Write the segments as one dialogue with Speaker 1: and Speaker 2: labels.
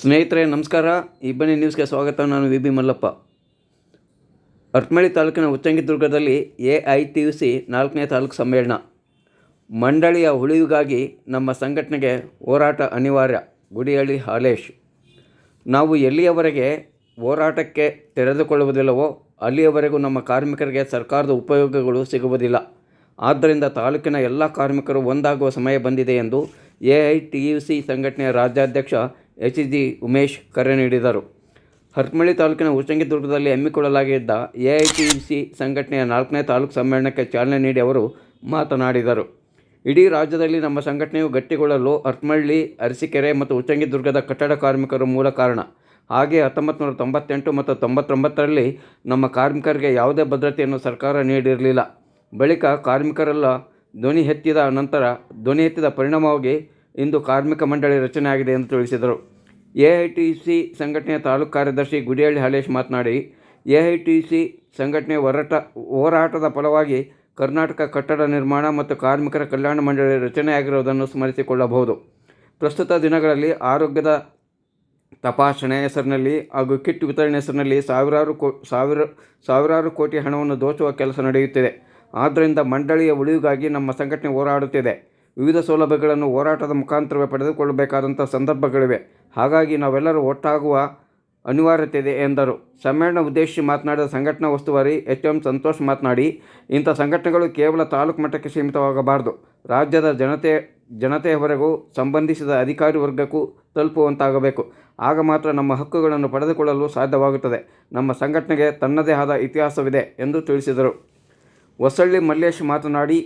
Speaker 1: ಸ್ನೇಹಿತರೆ, ನಮಸ್ಕಾರ. ಇಬ್ಬನಿ ನ್ಯೂಸ್ಗೆ ಸ್ವಾಗತ. ನಾನು ವಿ ಬಿ ಮಲ್ಲಪ್ಪ. ಅರ್ಟ್ಮಳಿ ತಾಲೂಕಿನ ಉಚ್ಚಂಗಿದುರ್ಗದಲ್ಲಿ A I T U C ನಾಲ್ಕನೇ ತಾಲೂಕು ಸಮ್ಮೇಳನ. ಮಂಡಳಿಯ ಉಳಿವಿಗಾಗಿ ನಮ್ಮ ಸಂಘಟನೆಗೆ ಹೋರಾಟ ಅನಿವಾರ್ಯ. ಗುಡಿಹಳ್ಳಿ ಹಾಲೇಶ್. ನಾವು ಎಲ್ಲಿಯವರೆಗೆ ಹೋರಾಟಕ್ಕೆ ತೆರೆದುಕೊಳ್ಳುವುದಿಲ್ಲವೋ, ಅಲ್ಲಿಯವರೆಗೂ ನಮ್ಮ ಕಾರ್ಮಿಕರಿಗೆ ಸರ್ಕಾರದ ಉಪಯೋಗಗಳು ಸಿಗುವುದಿಲ್ಲ. ಆದ್ದರಿಂದ ತಾಲೂಕಿನ ಎಲ್ಲ ಕಾರ್ಮಿಕರು ಒಂದಾಗುವ ಸಮಯ ಬಂದಿದೆ ಎಂದು A I T U C ಸಂಘಟನೆಯ ರಾಜ್ಯಾಧ್ಯಕ್ಷ ಎಚ್ ಡಿ ಉಮೇಶ್ ಕರೆ ನೀಡಿದರು. ಹರಪನಹಳ್ಳಿ ತಾಲೂಕಿನ ಉಚ್ಚಂಗಿದುರ್ಗದಲ್ಲಿ ಹಮ್ಮಿಕೊಳ್ಳಲಾಗಿದ್ದ ಎ ಐ ಟಿ ಸಿ ಸಂಘಟನೆಯ ನಾಲ್ಕನೇ ತಾಲೂಕು ಸಮ್ಮೇಳನಕ್ಕೆ ಚಾಲನೆ ನೀಡಿ ಅವರು ಮಾತನಾಡಿದರು. ಇಡೀ ರಾಜ್ಯದಲ್ಲಿ ನಮ್ಮ ಸಂಘಟನೆಯು ಗಟ್ಟಿಗೊಳ್ಳಲು ಹರಪನಹಳ್ಳಿ ಅರಸಿಕೆರೆ ಮತ್ತು ಉಚ್ಚಂಗಿದುರ್ಗದ ಕಟ್ಟಡ ಕಾರ್ಮಿಕರು ಮೂಲ ಕಾರಣ. ಹಾಗೆ ಹತ್ತೊಂಬತ್ತು ನೂರ ತೊಂಬತ್ತೆಂಟು ಮತ್ತು ತೊಂಬತ್ತೊಂಬತ್ತರಲ್ಲಿ ನಮ್ಮ ಕಾರ್ಮಿಕರಿಗೆ ಯಾವುದೇ ಭದ್ರತೆಯನ್ನು ಸರ್ಕಾರ ನೀಡಿರಲಿಲ್ಲ. ಬಳಿಕ ಕಾರ್ಮಿಕರೆಲ್ಲ ಧ್ವನಿ ಎತ್ತಿದ ನಂತರ ಧ್ವನಿ ಎತ್ತಿದ ಪರಿಣಾಮವಾಗಿ ಇಂದು ಕಾರ್ಮಿಕ ಮಂಡಳಿ ರಚನೆಯಾಗಿದೆ ಎಂದು ತಿಳಿಸಿದರು. ಎ ಐ ಟಿ ಸಂಘಟನೆಯ ತಾಲೂಕು ಕಾರ್ಯದರ್ಶಿ ಗುಡಿಹಳ್ಳಿ ಹಾಲೇಶ್ ಮಾತನಾಡಿ ಎ ಐ ಟಿ ಸಿ ಸಂಘಟನೆಯ ಹೋರಾಟ, ಹೋರಾಟದ ಫಲವಾಗಿ ಕರ್ನಾಟಕ ಕಟ್ಟಡ ನಿರ್ಮಾಣ ಮತ್ತು ಕಾರ್ಮಿಕರ ಕಲ್ಯಾಣ ಮಂಡಳಿ ರಚನೆಯಾಗಿರುವುದನ್ನು ಸ್ಮರಿಸಿಕೊಳ್ಳಬಹುದು. ಪ್ರಸ್ತುತ ದಿನಗಳಲ್ಲಿ ಆರೋಗ್ಯದ ತಪಾಸಣೆ ಹೆಸರಿನಲ್ಲಿ ಹಾಗೂ ಕಿಟ್ ವಿತರಣೆ ಹೆಸರಿನಲ್ಲಿ ಸಾವಿರಾರು ಕೋ, ಸಾವಿರ, ಸಾವಿರಾರು ಕೋಟಿ ಹಣವನ್ನು ದೋಚುವ ಕೆಲಸ ನಡೆಯುತ್ತಿದೆ. ಆದ್ದರಿಂದ ಮಂಡಳಿಯ ಉಳಿವಿಗಾಗಿ ನಮ್ಮ ಸಂಘಟನೆ ಹೋರಾಡುತ್ತಿದೆ. ವಿವಿಧ ಸೌಲಭ್ಯಗಳನ್ನು ಹೋರಾಟದ ಮುಖಾಂತರವೇ ಪಡೆದುಕೊಳ್ಳಬೇಕಾದಂಥ ಸಂದರ್ಭಗಳಿವೆ. ಹಾಗಾಗಿ ನಾವೆಲ್ಲರೂ ಒಟ್ಟಾಗುವ ಅನಿವಾರ್ಯತೆ ಇದೆ ಎಂದರು. ಸಮ್ಮೇಳನ ಉದ್ದೇಶಿಸಿ ಮಾತನಾಡಿದ ಸಂಘಟನಾ ಉಸ್ತುವಾರಿ ಎಚ್ ಎಂ ಸಂತೋಷ್ ಮಾತನಾಡಿ, ಇಂಥ ಸಂಘಟನೆಗಳು ಕೇವಲ ತಾಲೂಕು ಮಟ್ಟಕ್ಕೆ ಸೀಮಿತವಾಗಬಾರದು. ರಾಜ್ಯದ ಜನತೆ, ಜನತೆಯವರೆಗೂ ಸಂಬಂಧಿಸಿದ ಅಧಿಕಾರಿ ವರ್ಗಕ್ಕೂ ತಲುಪುವಂತಾಗಬೇಕು. ಆಗ ಮಾತ್ರ ನಮ್ಮ ಹಕ್ಕುಗಳನ್ನು ಪಡೆದುಕೊಳ್ಳಲು ಸಾಧ್ಯವಾಗುತ್ತದೆ. ನಮ್ಮ ಸಂಘಟನೆಗೆ ತನ್ನದೇ ಆದ ಇತಿಹಾಸವಿದೆ ಎಂದು ತಿಳಿಸಿದರು. ಹೊಸಳ್ಳಿ ಮಲ್ಲೇಶ್ ಮಾತನಾಡಿ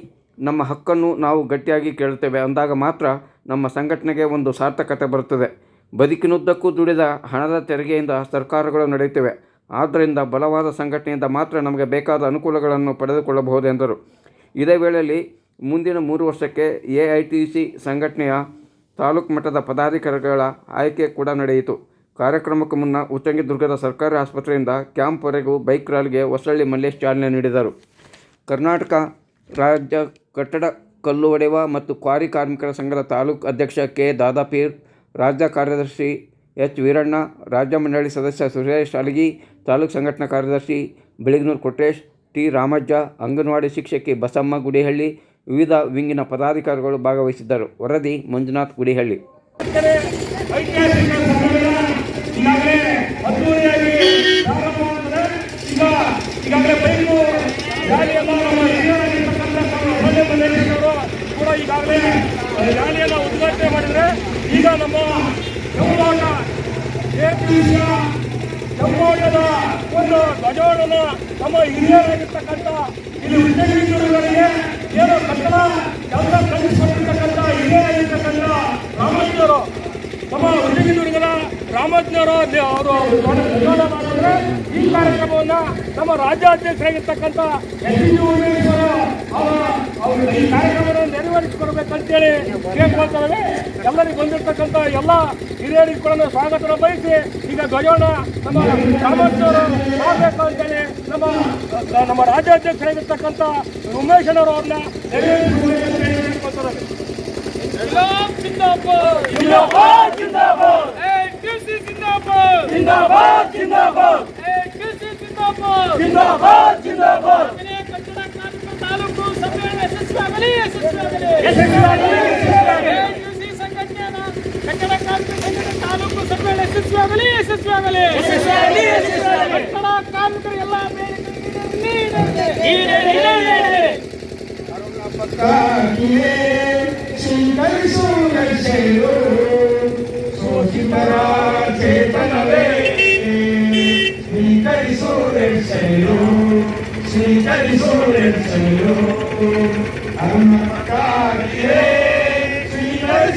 Speaker 1: ನಮ್ಮ ಹಕ್ಕನ್ನು ನಾವು ಗಟ್ಟಿಯಾಗಿ ಕೇಳುತ್ತೇವೆ ಅಂದಾಗ ಮಾತ್ರ ನಮ್ಮ ಸಂಘಟನೆಗೆ ಒಂದು ಸಾರ್ಥಕತೆ ಬರುತ್ತದೆ. ಬದುಕಿನುದ್ದಕ್ಕೂ ದುಡಿದ ಹಣದ ತೆರಿಗೆಯಿಂದ ಸರ್ಕಾರಗಳು ನಡೆಯುತ್ತಿವೆ. ಆದ್ದರಿಂದ ಬಲವಾದ ಸಂಘಟನೆಯಿಂದ ಮಾತ್ರ ನಮಗೆ ಬೇಕಾದ ಅನುಕೂಲಗಳನ್ನು ಪಡೆದುಕೊಳ್ಳಬಹುದೆಂದರು ಇದೇ ವೇಳೆಯಲ್ಲಿ ಮುಂದಿನ ಮೂರು ವರ್ಷಕ್ಕೆ ಎ ಐ ಟಿ ಸಿ ಸಂಘಟನೆಯ ತಾಲೂಕು ಮಟ್ಟದ ಪದಾಧಿಕಾರಿಗಳ ಆಯ್ಕೆ ಕೂಡ ನಡೆಯಿತು. ಕಾರ್ಯಕ್ರಮಕ್ಕೂ ಮುನ್ನ ಉಚ್ಚಂಗಿದುರ್ಗದ ಸರ್ಕಾರಿ ಆಸ್ಪತ್ರೆಯಿಂದ ಕ್ಯಾಂಪ್ವರೆಗೂ ಬೈಕ್ ರ್ಯಾಲಿಗೆ ಹೊಸಳ್ಳಿ ಮಲ್ಲೇಶ್ ಚಾಲನೆ ನೀಡಿದರು. ಕರ್ನಾಟಕ ರಾಜ್ಯ ಕಟ್ಟಡ ಕಲ್ಲು ಒಡೆಯುವ ಮತ್ತು ಕ್ವಾರಿ ಕಾರ್ಮಿಕರ ಸಂಘದ ತಾಲೂಕು ಅಧ್ಯಕ್ಷ ಕೆ ದಾದಾಪೀರ್ ರಾಜ್ಯ ಕಾರ್ಯದರ್ಶಿ ಎಚ್ ವೀರಣ್ಣ ರಾಜ್ಯ ಮಂಡಳಿ ಸದಸ್ಯ ಸುರೇಶ್ ಅಲಗಿ ತಾಲೂಕು ಸಂಘಟನಾ ಕಾರ್ಯದರ್ಶಿ ಬಿಳಿಗನೂರು ಕೊಟ್ರೇಶ್ ಟಿ ರಾಮಜ್ಜ ಅಂಗನವಾಡಿ ಶಿಕ್ಷಕಿ ಬಸಮ್ಮ ಗುಡಿಹಳ್ಳಿ ವಿವಿಧ ವಿಂಗಿನ ಪದಾಧಿಕಾರಿಗಳು ಭಾಗವಹಿಸಿದ್ದರು ವರದಿ ಮಂಜುನಾಥ್ ಗುಡಿಹಳ್ಳಿ
Speaker 2: ಐತಿಹಾಸಿಕ ಸಮ್ಮೇಳನ ಈಗಾಗಲೇ ಅದ್ದೂರಿಯಾಗಿ ಪ್ರಾರಂಭವಾಗಿದೆ ಈಗ ಈಗಾಗಲೇ ಬೈಕು ರ್ಯಾಲಿಯನ್ನ ನಮ್ಮ ಹಿರಿಯರಾಗಿರ್ತಕ್ಕಂಥ ನಮ್ಮ ಮಲ್ಯ ಮಲ್ಲೇಶ್ವರವರು ಕೂಡ ಈಗಾಗಲೇ ರ್ಯಾಲಿಯನ್ನು ಉದ್ಘಾಟನೆ ಮಾಡಿದರೆ ಈಗ ನಮ್ಮ ಎಪಿಸಿಯ ಜಂಬೋಟದ ಒಂದು ಧ್ವಜವನ್ನು ನಮ್ಮ ಹಿರಿಯರಾಗಿರ್ತಕ್ಕಂಥ ಇಲ್ಲಿ ಉದ್ಯೋಗಿಗಳಿಗೆ ಏನೋ ಕಟ್ಟಡ ಕೆಲಸ ಕಲಿಸಿಕೊಟ್ಟಿರ್ತಕ್ಕಂಥ ಹಿರಿಯರಾಗಿರ್ತಕ್ಕಂಥ ರಾಮಜ್ಞರು, ನಮ್ಮ ಉದ್ಯೋಗಿಗಳ ರಾಮಜ್ಞರು ಅವರು ಮಾಡಿದ್ರೆ ಈ ಕಾರ್ಯಕ್ರಮವನ್ನು ನಮ್ಮ ರಾಜ್ಯಾಧ್ಯಕ್ಷರಾಗಿರ್ತಕ್ಕಂಥ ಎಸ್ ಡಿ ಅವರ ಈ ಕಾರ್ಯಕ್ರಮವನ್ನು ಮುಂದುವರಿಸಿಕೊಡ್ಬೇಕಂತೇಳಿ ಕೇಳ್ಕೊಳ್ತೇವೆ ಎಲ್ಲರಿಗೆ ಬಂದಿರತಕ್ಕಂಥ ಎಲ್ಲ ಹಿರಿಯರಿಗೆ ಕೂಡ ಸ್ವಾಗತನ ಬಯಸಿ ಈಗ ಧ್ವಜೋಣ ನಮ್ಮ ಕಾಮರ್ಸವರು ಮಾಡಬೇಕು ಅಂತೇಳಿ ನಮ್ಮ ನಮ್ಮ ರಾಜ್ಯಾಧ್ಯಕ್ಷರಾಗಿರ್ತಕ್ಕಂಥ ಉಮೇಶನವರು ಅವ್ರನ್ನ
Speaker 3: ಜಿಂದಾಬಾದ್. ಜಿಂದಾಬಾದ್ ಜಿಂದಾಬಾದ್. ಜಿಂದಾಬಾದ್ ಜಿಂದಾಬಾದ್. ಯಶಸ್ವಿಯಾಗಲಿ ಯಶಸ್ವಿಯಾಗಲಿ
Speaker 2: ಯಶಸ್ವಿಯಾಗಲಿ, ಯಶಸ್ವಿಯಾಗಲಿ.
Speaker 3: ಎಟಿಸಿ ಸಂಘಟನೆಯ ಕಟ್ಟಡ ಕಾರ್ಮಿಕ ಸಂಘಟನೆ ತಾಲೂಕು ಸಮ್ಮೇಳನ ಯಶಸ್ವಿಯಾಗಲಿ ಯಶಸ್ವಿಯಾಗಲಿ
Speaker 2: ಯಶಸ್ವಿಯಾಗಲಿ, ಯಶಸ್ವಿಯಾಗಲಿ.
Speaker 3: ಕಟ್ಟಡ ಕಾರ್ಮಿಕರ ಎಲ್ಲ ಬೇಡಿಕೆಗಳಿಗೆ
Speaker 2: Carmacaglie, gira el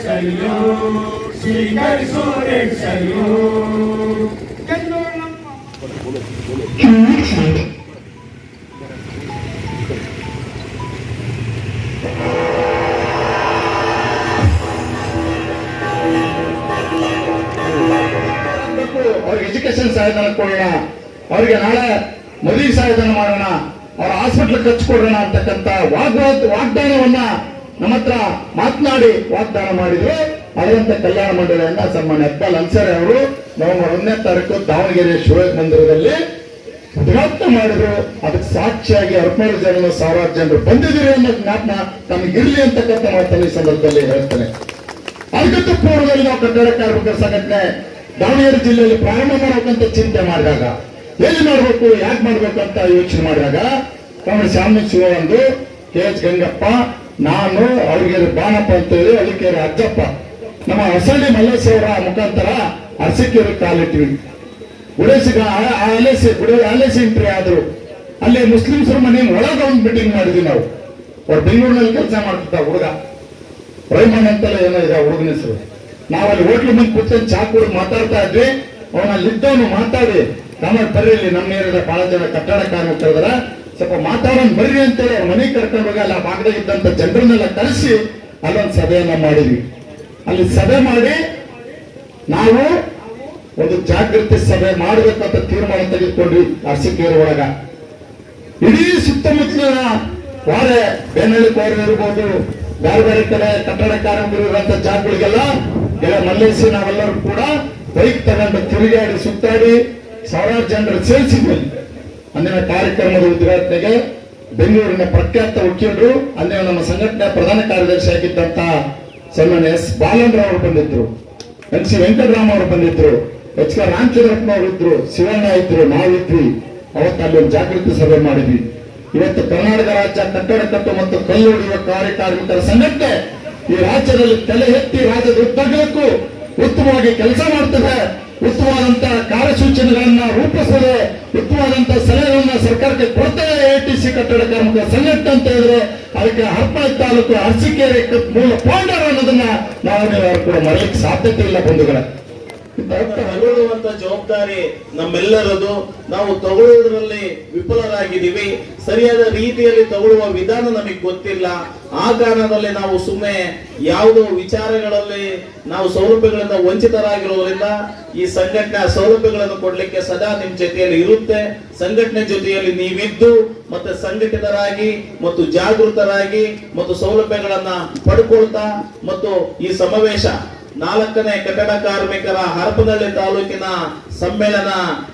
Speaker 2: Señor, el sobre
Speaker 4: el ಅವರಿಗೆ ನಾಳೆ ಮದಿ ಸಾಯಧನ ಮಾಡೋಣ. ಅವ್ರ ಹಾಸ್ಪಿಟ್ಲ್ ಕಚ್ಕೊಡೋಣ ಅಂತಕ್ಕಂಥ ವಾಗ್ವಾದ ವಾಗ್ದಾನವನ್ನ ನಮ್ಮ ಹತ್ರ ಮಾತನಾಡಿ ವಾಗ್ದಾನ ಮಾಡಿದ್ರು. ಅದರಂತೆ ಕಲ್ಯಾಣ ಮಂಡಳಿಯನ್ನ ಸನ್ಮಾನ್ಯ ಅಕ್ಬಲ್ ಅನ್ಸರಿ ಅವರು ನವೆಂಬರ್ ಒಂದನೇ ತಾರೀಕು ದಾವಣಗೆರೆ ಶಿವಯೋಗ ಮಂದಿರದಲ್ಲಿ ಉದ್ಘಾಟನೆ ಮಾಡಿದ್ರು. ಅದಕ್ಕೆ ಸಾಕ್ಷಿಯಾಗಿ ಹದಿಮೂರು ಜನ ಸಾವಿರಾರು ಜನರು ಬಂದಿದ್ದೀರಿ ಅನ್ನೋ ಜ್ಞಾಪನ ತಮಗಿರ್ಲಿ ಅಂತಕ್ಕಂಥ ಮಾತನ್ನು ಈ ಸಂದರ್ಭದಲ್ಲಿ ಹೇಳ್ತೇನೆ. ಅದಕ್ಕಂತ ಪೂರ್ವದಲ್ಲಿ ನಾವು ಕಟ್ಟಡ ಕಾರ್ಮಿಕರ ಸಂಘಟನೆ ದಾವಣಗೆರೆ ಜಿಲ್ಲೆಯಲ್ಲಿ ಪ್ರಾರಂಭ ಮಾಡಬೇಕಂತ ಚಿಂತೆ ಮಾಡಿದಾಗ ಎಲ್ಲಿ ಮಾಡಬೇಕು ಯಾಕೆ ಮಾಡ್ಬೇಕು ಅಂತ ಯೋಚನೆ ಮಾಡಿದಾಗ ಕಾಂಗ್ರೆಸ್ ಶಾಮಿ ಶಿವಂದು ಕೆ ಎಚ್ ಗಂಗಪ್ಪ, ನಾನು ಅವ್ರಿಗೆ ಬಾಣಪ್ಪ ಅಂತ ಹೇಳಿ ಅಲ್ಲಿಕೇರಿ ಅಜ್ಜಪ್ಪ. ನಮ್ಮ ಹೊಸಳ್ಳಿ ಮಲ್ಲೇಶ್ವರ ಮುಖಾಂತರ ಅರಸಿಕೆರೆ ಕಾಲಿಟ್ವಿ ಗುಡೇಸಿಗ ಅಲೆಸಿ ಗುಡಿ ಅಲೆಸಿ ಎಂಟ್ರಿ ಆದ್ರು. ಅಲ್ಲಿ ಮುಸ್ಲಿಮ್ಸರ ಮನೆ ಒಳಗೆ ಒಂದು ಮೀಟಿಂಗ್ ಮಾಡಿದ್ವಿ ನಾವು. ಅವ್ರು ಬೆಂಗಳೂರಿನಲ್ಲಿ ಕೆಲಸ ಮಾಡ್ತಿದ್ದ ಹುಡುಗ. ರೈಮನ್ ಅಂತಲೇ ಏನೋ ಇದೆ ಹುಡುಗನ ಹೆಸರು. ನಾವಲ್ಲಿ ಹೋಟ್ಲು ಮುಂದೆ ಕೂತ್ಕೊಂಡು ಮಾತಾಡ್ತಾ ಇದ್ವಿ. ಅವನಲ್ಲಿ ಇದ್ದವನು ಮಾತಾಡಿ ನಮ್ಮಲ್ಲಿ ತರಲಿ ನಮ್ಮ ಏರಿಯಾದ ಬಹಳ ಜನ ಕಟ್ಟಡ ಕಾರ್ಮಿಕರಿದಾರ ಸ್ವಲ್ಪ ಮಾತಾಡೋಣ ಬರ್ರಿ ಅಂತೇಳಿ ಅವ್ರ ಮನೆಗೆ ಕರ್ಕೊಂಡು ಹೋಗಿ ಅಲ್ಲಿ ಆ ಭಾಗದಾಗ ಇದ್ದಂತ ಜನರನ್ನೆಲ್ಲ ಕರೆಸಿ ಅಲ್ಲೊಂದು ಸಭೆಯನ್ನ ಮಾಡಿದ್ವಿ. ಅಲ್ಲಿ ಸಭೆ ಮಾಡಿ ನಾವು ಒಂದು ಜಾಗೃತಿ ಸಭೆ ಮಾಡಬೇಕಂತ ತೀರ್ಮಾನ ತೆಗೆದುಕೊಂಡ್ವಿ ಅರಸಿಕೇರಿ ಒಳಗ. ಇಡೀ ಸುತ್ತಮುತ್ತಲಿನ ವಾರೆ ಬೆನ್ನಳ್ಳಿ ಕೋರೆ ಇರ್ಬೋದು, ಬೇರೆ ಬೇರೆ ಕಡೆ ಕಟ್ಟಡ ಕಾರ್ಮಿಕರು ಇರುವಂತ ಜಾಗಗಳಿಗೆಲ್ಲ ಮಲ್ಲೇಸಿ ನಾವೆಲ್ಲರೂ ಕೂಡ ಬೈಕ್ ತಗೊಂಡು ತಿರುಗಾಡಿ ಸುತ್ತಾಡಿ ಸಾವಿರಾರು ಜನರು ಸೇರಿಸಿದ್ವಿ. ಅಂದಿನ ಕಾರ್ಯಕ್ರಮದ ಉದ್ಘಾಟನೆಗೆ ಬೆಂಗಳೂರಿನ ಪ್ರಖ್ಯಾತ ವಕೀಲರು, ಅಂದಿನ ನಮ್ಮ ಸಂಘಟನೆ ಪ್ರಧಾನ ಕಾರ್ಯದರ್ಶಿ ಆಗಿದ್ದಂತಹ ಸನ್ಮಾನ್ಯ ಎಸ್. ಬಾಲೇಂದ್ರ ಅವರು ಬಂದಿದ್ರು. N C. ವೆಂಕಟರಾಮ್ ಅವರು ಬಂದಿದ್ರು. ಎಚ್. ಕೆ. ರಾಮಚಂದ್ರಪ್ಪ ಅವರು ಇದ್ರು. ಶಿವಣ್ಣ ಇದ್ರು. ನಾವಿದ್ವಿ ಅವತ್ತು ಅಲ್ಲಿ ಒಂದು ಜಾಗೃತಿ ಸಭೆ ಮಾಡಿದ್ವಿ. ಇವತ್ತು ಕರ್ನಾಟಕ ರಾಜ್ಯ ಕಟ್ಟಡ ಕಟ್ಟು ಮತ್ತು ಕಲ್ಲು ಕಾರ್ಯಕಾರ್ಮಿಕರ ಕಾರ್ಯ ಸಂಘಟನೆ ಈ ರಾಜ್ಯದಲ್ಲಿ ತಲೆ ಎತ್ತಿ ರಾಜ್ಯದ ಉದ್ದಗಲಕ್ಕೂ ಉತ್ತಮವಾಗಿ ಕೆಲಸ ಮಾಡ್ತದೆ. ಉತ್ತಮವಾದಂತ ಕಾರ್ಯಸೂಚನೆಗಳನ್ನ ರೂಪಿಸದೆ ಉತ್ತಮವಾದಂತಹ ಸಲಹೆಗಳನ್ನ ಸರ್ಕಾರಕ್ಕೆ ಕೊಡ್ತದೆ ಎಟಿಸಿ ಕಟ್ಟಡ ಕಾರ್ಮಿಕ ಸಂಘಟನೆ ಅಂತ ಹೇಳಿದ್ರೆ ಅದಕ್ಕೆ ಹರ್ಪಳ ತಾಲೂಕು ಅರಸೀಕೆರೆ ಮೂಲ ಪೌಂಡರ್ ಅನ್ನೋದನ್ನ ನೀವು ಕೂಡ ಮರೆಯಕ್ಕೆ ಸಾಧ್ಯತೆ ಇಲ್ಲ ಬಂಧುಗಳೇ.
Speaker 5: ತಗೊಳ್ಳುವಂತ ಜವಾಬ್ದಾರಿ ನಮ್ಮೆಲ್ಲರದು. ನಾವು ತಗೊಳ್ಳುವುದರಲ್ಲಿ ವಿಫಲರಾಗಿದ್ದೀವಿ. ಸರಿಯಾದ ರೀತಿಯಲ್ಲಿ ತಗೊಳ್ಳುವ ವಿಧಾನ ನಮಗೆ ಗೊತ್ತಿಲ್ಲ. ಆ ಕಾರಣದಲ್ಲಿ ನಾವು ಸುಮ್ಮನೆ ಯಾವುದೋ ವಿಚಾರಗಳಲ್ಲಿ ನಾವು ಸೌಲಭ್ಯಗಳಿಂದ ವಂಚಿತರಾಗಿರೋದ್ರಿಂದ ಈ ಸಂಘಟನೆ ಸೌಲಭ್ಯಗಳನ್ನು ಕೊಡ್ಲಿಕ್ಕೆ ಸದಾ ನಿಮ್ ಜೊತೆಯಲ್ಲಿ ಇರುತ್ತೆ. ಸಂಘಟನೆ ಜೊತೆಯಲ್ಲಿ ನೀವಿದ್ದು ಮತ್ತೆ ಸಂಘಟಿತರಾಗಿ ಮತ್ತು ಜಾಗೃತರಾಗಿ ಮತ್ತು ಸೌಲಭ್ಯಗಳನ್ನ ಪಡ್ಕೊಳ್ತಾ ಮತ್ತು ಈ ಸಮಾವೇಶ ನಾಲ್ಕನೇ ಕಟ್ಟಡ ಕಾರ್ಮಿಕರ ಹರಪನಹಳ್ಳಿ ತಾಲೂಕಿನ ಸಮ್ಮೇಳನ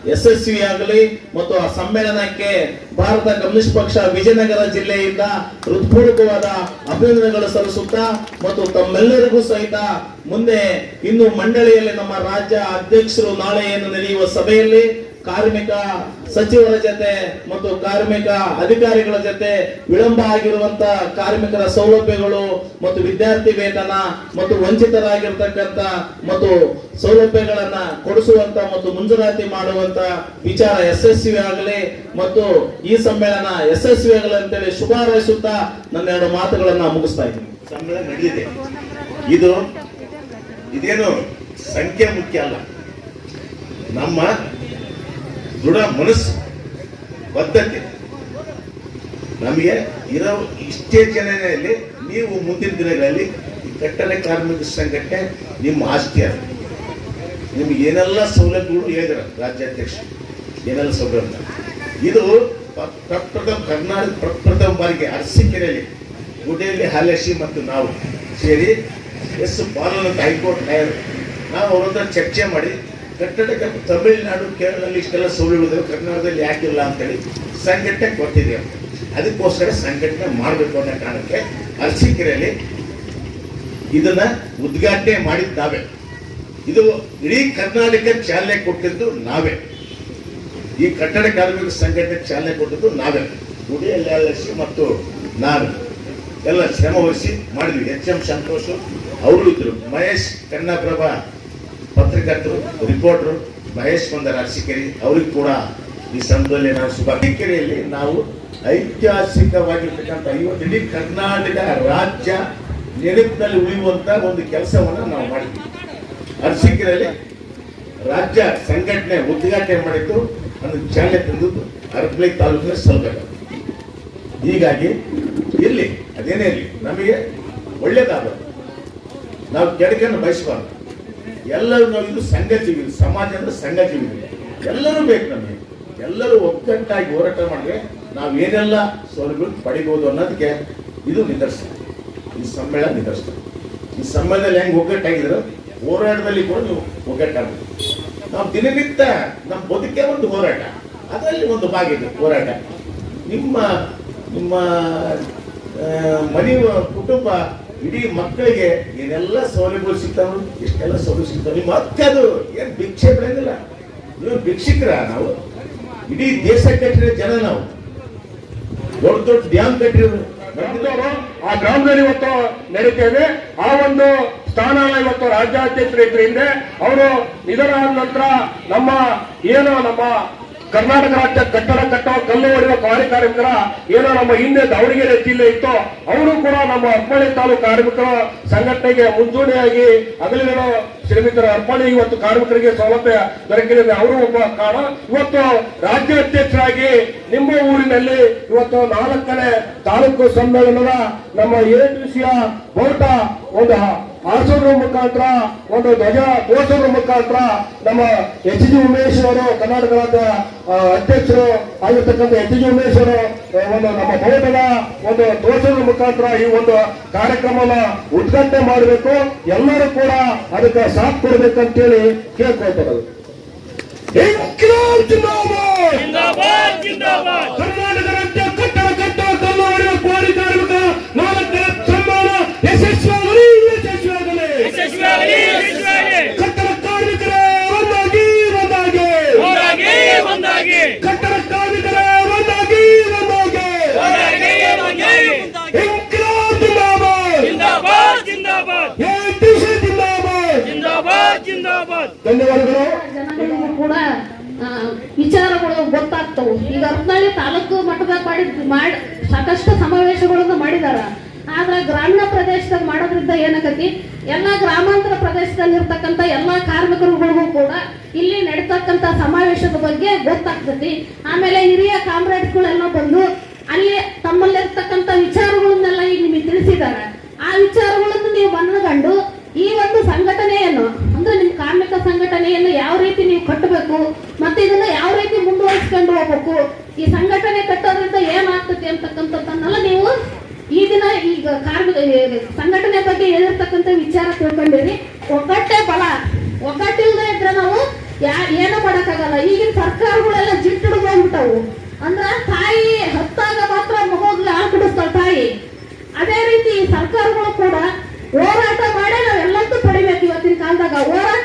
Speaker 5: ಯಶಸ್ವಿಯಾಗಲಿ ಮತ್ತು ಆ ಸಮ್ಮೇಳನಕ್ಕೆ ಭಾರತ ಕಮ್ಯುನಿಸ್ಟ್ ಪಕ್ಷ ವಿಜಯನಗರ ಜಿಲ್ಲೆಯಿಂದ ಹೃತ್ಪೂರ್ವಕವಾದ ಅಭಿನಂದನೆಗಳು ಸಲ್ಲಿಸುತ್ತಾ ಮತ್ತು ತಮ್ಮೆಲ್ಲರಿಗೂ ಸಹಿತ ಮುಂದೆ ಇನ್ನು ಮಂಡಳಿಯಲ್ಲಿ ನಮ್ಮ ರಾಜ್ಯ ಅಧ್ಯಕ್ಷರು ನಾಳೆ ಏನು ನಡೆಯುವ ಸಭೆಯಲ್ಲಿ ಕಾರ್ಮಿಕ ಸಚಿವರ ಜೊತೆ ಮತ್ತು ಕಾರ್ಮಿಕ ಅಧಿಕಾರಿಗಳ ಜೊತೆ ವಿಳಂಬ ಆಗಿರುವಂತ ಕಾರ್ಮಿಕರ ಸೌಲಭ್ಯಗಳು ಮತ್ತು ವಿದ್ಯಾರ್ಥಿ ವೇತನ ಮತ್ತು ವಂಚಿತರಾಗಿರ್ತಕ್ಕಂಥ ಮತ್ತು ಸೌಲಭ್ಯಗಳನ್ನ ಕೊಡಿಸುವಂತ ಮತ್ತು ಮುಂಜೂರಾತಿ ಮಾಡುವಂತ ವಿಚಾರ ಯಶಸ್ವಿ ಆಗಲಿ ಮತ್ತು ಈ ಸಮ್ಮೇಳನ ಯಶಸ್ವಿ ಆಗಲಿ ಅಂತೇಳಿ ಶುಭ ಹಾರೈಸುತ್ತಾ ನನ್ನ ಎರಡು ಮಾತುಗಳನ್ನ ಮುಗಿಸ್ತಾ ಇದ್ದೀನಿ.
Speaker 6: ಸಮ್ಮೇಳನ ಇದು ಇದೇನು ಸಂಖ್ಯೆ ಮುಖ್ಯ ಅಲ್ಲ. ನಮ್ಮ ದೃಢ ಮನಸ್ಸು ಬದ್ಧತೆ. ನಮಗೆ ಇರೋ ಇಷ್ಟೇ ಜನರಲ್ಲಿ ನೀವು ಮುಂದಿನ ದಿನಗಳಲ್ಲಿ ಈ ಕಟ್ಟಡ ಕಾರ್ಮಿಕ ಸಂಘಟನೆ ನಿಮ್ಮ ಆಸ್ತಿ ನಿಮ್ಗೆ ಏನೆಲ್ಲ ಸೌಲಭ್ಯಗಳು ಹೇಳಿದ್ರ ರಾಜ್ಯಾಧ್ಯಕ್ಷ, ಏನೆಲ್ಲ ಸೌಲಭ್ಯ ಇದು ಪ್ರಪ್ರಥಮ ಕರ್ನಾಟಕ, ಪ್ರಪ್ರಥಮ ಬಾರಿಗೆ ಅರಸಿಕೆರೆಯಲ್ಲಿ ಗುಡಿಯಲ್ಲಿ ಹಾಲೇಶಿ ಮತ್ತು ನಾವು ಸೇರಿ ಎಸ್ ಬಾಲನ ಹೈಕೋರ್ಟ್ ನಾಯರು ನಾವು ಅವರ ಹತ್ರ ಚರ್ಚೆ ಮಾಡಿ ಕಟ್ಟಡಕ್ಕೆ ತಮಿಳುನಾಡು, ಕೇರಳದಲ್ಲಿ ಇಷ್ಟೆಲ್ಲ ಸೌಲಭ್ಯಗಳು ಕರ್ನಾಟಕದಲ್ಲಿ ಯಾಕಿಲ್ಲ ಅಂತೇಳಿ ಸಂಘಟನೆ ಕೊಟ್ಟಿದ್ದೇವೆ ಅದಕ್ಕೋಸ್ಕರ ಸಂಘಟನೆ ಮಾಡಬೇಕು ಅನ್ನೋ ಕಾರಣಕ್ಕೆ ಅರಸೀಕೆರೆಯಲ್ಲಿ ಇದನ್ನ ಉದ್ಘಾಟನೆ ಮಾಡಿದ್ದು ನಾವೇ. ಇದು ಇಡೀ ಕರ್ನಾಟಕ ಚಾಲನೆ ಕೊಟ್ಟಿದ್ದು ನಾವೇ. ಈ ಕಟ್ಟಡ ಕಾರ್ಮಿಕ ಸಂಘಟನೆ ಚಾಲನೆ ಕೊಟ್ಟಿದ್ದು ನಾವೇ. ಗುಡಿಯಲ್ಲಿ ಮತ್ತು ನಾನು ಎಲ್ಲ ಶ್ರಮ ವಹಿಸಿ ಮಾಡಿದ್ವಿ. ಎಚ್ ಎಂ ಸಂತೋಷ್ ಅವರು ಇದ್ರು. ಮಹೇಶ್ ಕನ್ನಡಪ್ರಭ ಪತ್ರಕರ್ತರು ರಿಪೋರ್ಟರು ಮಹೇಶ್ ಬಂದರ್ ಅರಸಿಕೆರೆ ಅವ್ರಿಗೆ ಕೂಡ ಈ ಸಂದರ್ಭದಲ್ಲಿ ನಾವು ಶುಭ. ಅರಸೀಕೆರೆಯಲ್ಲಿ ನಾವು ಐತಿಹಾಸಿಕವಾಗಿರ್ತಕ್ಕಂಥ ಇವತ್ತು ಇಡೀ ಕರ್ನಾಟಕ ರಾಜ್ಯ ನೆನಪಿನಲ್ಲಿ ಉಳಿಯುವಂತ ಒಂದು ಕೆಲಸವನ್ನ ನಾವು ಮಾಡಿದ್ವಿ. ಅರಸೀಕೆರೆಯಲ್ಲಿ ರಾಜ್ಯ ಸಂಘಟನೆ ಉದ್ಘಾಟನೆ ಮಾಡಿದ್ದು ಅದನ್ನು ಚಾಲನೆ ತಂದದ್ದು ಅರಪಳ್ಳಿ ತಾಲೂಕಿನ ಸೌಲಭ್ಯ ಹೀಗಾಗಿ ಇಲ್ಲಿ, ಅದೇನೇ ಇರಲಿ, ನಮಗೆ ಒಳ್ಳೇದಾಗಬೇಕು. ನಾವು ಕೆಡಕನ್ನು ಬಯಸಬಾರ್ದು. ಎಲ್ಲರೂ ನಾವು ಇದು ಸಂಘ ಜೀವಿ ಸಮಾಜ ಅಂದ್ರೆ ಸಂಘ ಎಲ್ಲರೂ ಬೇಕು ನಮಗೆ. ಎಲ್ಲರೂ ಒಗ್ಗಟ್ಟಾಗಿ ಹೋರಾಟ ಮಾಡಿದ್ರೆ ನಾವು ಏನೆಲ್ಲ ಸೌಲಭ್ಯ ಪಡಿಬೋದು ಅನ್ನೋದಕ್ಕೆ ಇದು ನಿದರ್ಶನ. ಈ ಸಮ್ಮೇಳನ ನಿದರ್ಶನ. ಈ ಸಮ್ಮೇಳನದಲ್ಲಿ ಹೆಂಗೆ ಒಗ್ಗಟ್ಟಾಗಿದ್ರು? ಹೋರಾಟದಲ್ಲಿ ಕೂಡ ನೀವು ಒಗ್ಗಟ್ಟಾಗಬೇಕು. ನಾವು ದಿನನಿತ್ಯ ನಮ್ಮ ಬದುಕೆ ಒಂದು ಹೋರಾಟ. ಅದರಲ್ಲಿ ಒಂದು ಭಾಗ ಇದೆ, ಹೋರಾಟ. ನಿಮ್ಮ ನಿಮ್ಮ ಮನೆಯ ಮನೆ ಕುಟುಂಬ ಇಡೀ ಮಕ್ಕಳಿಗೆ ಏನೆಲ್ಲ ಸೌಲಭ್ಯಗಳು ಸಿಗ್ತಾವ ಇಷ್ಟೆಲ್ಲ ಸೌಲಭ್ಯ ಸಿಗ್ತಾವ ನಿಮ್ಮ ಮತ್ತೆ ಅದು. ಏನ್ ಭಿಕ್ಷೆ ಬೆಳೆದಿಲ್ಲ. ನೀವು ಭಿಕ್ಷಿಕರ ನಾವು. ಇಡೀ ದೇಶ ಕಟ್ಟಿರೋ ಜನ ನಾವು. ದೊಡ್ಡ ದೊಡ್ಡ ಡ್ಯಾಮ್
Speaker 2: ಕಟ್ಟಿರೋದು ಆ ಗ್ರಾಮದಲ್ಲಿ ಇವತ್ತು ನಡೀತೇವೆ. ಆ ಒಂದು ಸ್ಥಾನ ಇವತ್ತು ರಾಜ್ಯಾಧ್ಯಕ್ಷರು ಇದ್ರಿಂದ ಅವರು ನಿಧನ ಆದ ನಂತರ ನಮ್ಮ, ಏನು ನಮ್ಮ ಕರ್ನಾಟಕ ರಾಜ್ಯ ಕಟ್ಟಡ ಕಟ್ಟುವ ಕಲ್ಲು ಹೊಡೆಯುವ ಕಾರ್ಯಕಾರ್ಮಿಕರ ಏನೋ ನಮ್ಮ ಹಿಂದೆ ದಾವಣಗೆರೆ ಜಿಲ್ಲೆ ಇತ್ತು ಅವರು ಕೂಡ ನಮ್ಮ ಅರ್ಪಣೆ ತಾಲೂಕು ಕಾರ್ಮಿಕರ ಸಂಘಟನೆಗೆ ಮುಂಚೂಣಿಯಾಗಿ ಅಗಲಿರೋ ಶ್ರಮಿಕರ ಅರ್ಪಣೆ ಇವತ್ತು ಕಾರ್ಮಿಕರಿಗೆ ಸೌಲಭ್ಯ ದೊರಕಿದೆ. ಅವರು ಒಬ್ಬ ಕಾರಣ. ಇವತ್ತು ರಾಜ್ಯ ಅಧ್ಯಕ್ಷರಾಗಿ ನಿಮ್ಮ ಊರಿನಲ್ಲಿ ಇವತ್ತು ನಾಲ್ಕನೇ ತಾಲೂಕು ಸಮ್ಮೇಳನದ ನಮ್ಮ ಎಟಿಸಿಯ ಬಹುಟ ಒಂದು ಆಸೋದ್ರ ಮುಖಾಂತರ ಒಂದು ಧ್ವಜ ತೋರಿಸೋದ್ರ ಮುಖಾಂತರ ನಮ್ಮ ಎಚ್ ಜಿ ಉಮೇಶ್ ಅವರು ಕರ್ನಾಟಕ ರಾಜ್ಯ ಅಧ್ಯಕ್ಷರು ಆಗಿರ್ತಕ್ಕಂಥ ಎಚ್ ಜಿ ಉಮೇಶ್ ಅವರು ಒಂದು ನಮ್ಮ ಬಹುಟದ ಒಂದು ತೋರಿಸೋದ್ರ ಮುಖಾಂತರ ಈ ಒಂದು ಕಾರ್ಯಕ್ರಮನ ಉದ್ಘಾಟನೆ ಮಾಡಬೇಕು. ಎಲ್ಲರೂ ಕೂಡ ಅದಕ್ಕೆ ಸಾಥ್ ಕೊಡ್ಬೇಕಂತೇಳಿ ಕೇಳ್ಕೊಳ್ತಾರೆ ಕರ್ನಾಟಕ ರಾಜ್ಯ ಕಟ್ಟಡ ಹೊಡೆಯುವ ಕೋರಿ ಕಾರ್ಮಿಕ ನಾಲ್ಕನೇ ಸನ್ಮಾನ ಯಶಸ್ವಿಯಾಗಲಿ ಕಟ್ಟಡ ಕಾರ್ಮಿಕರೇ ಒಂದಾಗಿ ಒಂದಾಗಿ
Speaker 3: ಒಂದಾಗಿ ಒಂದಾಗಿ
Speaker 2: ಕಟ್ಟಡ ಕಾರ್ಮಿಕರೇ ಒಂದಾಗಿ ಒಂದಾಗಿ
Speaker 3: ಒಂದಾಗಿ ಒಂದಾಗಿ
Speaker 2: ಇನ್ಕ್ಲಾಬ್ ಜಿಂದಾಬಾದ್
Speaker 3: ಜಿಂದಾಬಾದ್ ಜಿಂದಾಬಾದ್
Speaker 2: ATC ಜಿಂದಾಬಾದ್
Speaker 3: ಜಿಂದಾಬಾದ್ ಜಿಂದಾಬಾದ್
Speaker 2: ಧನ್ಯವಾದಗಳು
Speaker 7: ಜನಗಳಿಗೂ ಕೂಡ ಆ, ವಿಚಾರಗಳು ಗೊತ್ತಾಗ್ತವು. ಈಗ ಹತ್ನಾಳಿ ತಾಲೂಕು ಮಟ್ಟದಾಗ ಮಾಡಿ ಮಾಡಿ ಸಾಕಷ್ಟು ಸಮಾವೇಶಗಳನ್ನು ಮಾಡಿದಾರ. ಆದ್ರೆ ಗ್ರಾಮೀಣ ಪ್ರದೇಶದಲ್ಲಿ ಮಾಡೋದ್ರಿಂದ ಏನಾಗತಿ? ಎಲ್ಲ ಗ್ರಾಮಾಂತರ ಪ್ರದೇಶದಲ್ಲಿ ಇರ್ತಕ್ಕಂತ ಎಲ್ಲಾ ಕಾರ್ಮಿಕರುಗಳಿಗೂ ಕೂಡ ಇಲ್ಲಿ ನಡೀತಕ್ಕಂಥ ಸಮಾವೇಶದ ಬಗ್ಗೆ ಗೊತ್ತಾಗ್ತತಿ. ಆಮೇಲೆ ಹಿರಿಯ ಕಾಮ್ರೇಡ್ಗಳೆಲ್ಲ ಬಂದು ಅಲ್ಲಿ ತಮ್ಮಲ್ಲಿರ್ತಕ್ಕಂಥ ವಿಚಾರಗಳನ್ನೆಲ್ಲ ಈಗ ನಿಮಗೆ ತಿಳಿಸಿದ್ದಾರೆ. ಆ ವಿಚಾರಗಳನ್ನು ನೀವು ಮನಗಂಡು ಈ ಒಂದು ಸಂಘಟನೆಯನ್ನು, ಅಂದ್ರೆ ನಿಮ್ಮ ಕಾರ್ಮಿಕ ಸಂಘಟನೆಯನ್ನು ಯಾವ ರೀತಿ ನೀವು ಕಟ್ಟಬೇಕು ಮತ್ತೆ ಇದನ್ನ ಯಾವ ರೀತಿ ಮುಂದುವರಿಸ್ಕೊಂಡು ಹೋಗ್ಬೇಕು? ಈ ಸಂಘಟನೆ ಕಟ್ಟೋದ್ರಿಂದ ಏನಾಗ್ತತಿ ಅಂತಕ್ಕಂಥ ಕಾರ್ಮಿಕ ಸಂಘಟನೆ ಬಗ್ಗೆ ಹೇಳಿರ್ತಕ್ಕಂಥ ವಿಚಾರ ತಿಳ್ಕೊಂಡಿರಿ. ಒಗ್ಗಟ್ಟೆ ಬಲ. ಒಗ್ಗಟ್ಟಿಲ್ದೇ ಇದ್ರೆ ನಾವು ಯಾ, ಏನು ಮಾಡೋಕ್ಕಾಗಲ್ಲ. ಈಗಿನ ಸರ್ಕಾರಗಳೆಲ್ಲ ಜಿಟ್ಟಿಡ್ಕೊಂಡ್ಬಿಟ್ಟವು ಅಂದ್ರೆ ತಾಯಿ ಹತ್ತಾಗ ಮಾತ್ರ ಮಗುಗ್ಲಿ ಹಾಲು ಕುಡಿಸ್ತಾಳ ತಾಯಿ. ಅದೇ ರೀತಿ ಸರ್ಕಾರಗಳು ಕೂಡ ಹೋರಾಟ ಮಾಡೇ ನಾವೆಲ್ಲಂತೂ ಪಡಿಬೇಕು ಇವತ್ತಿನ ಕಾಲದಾಗ. ಹೋರಾಟ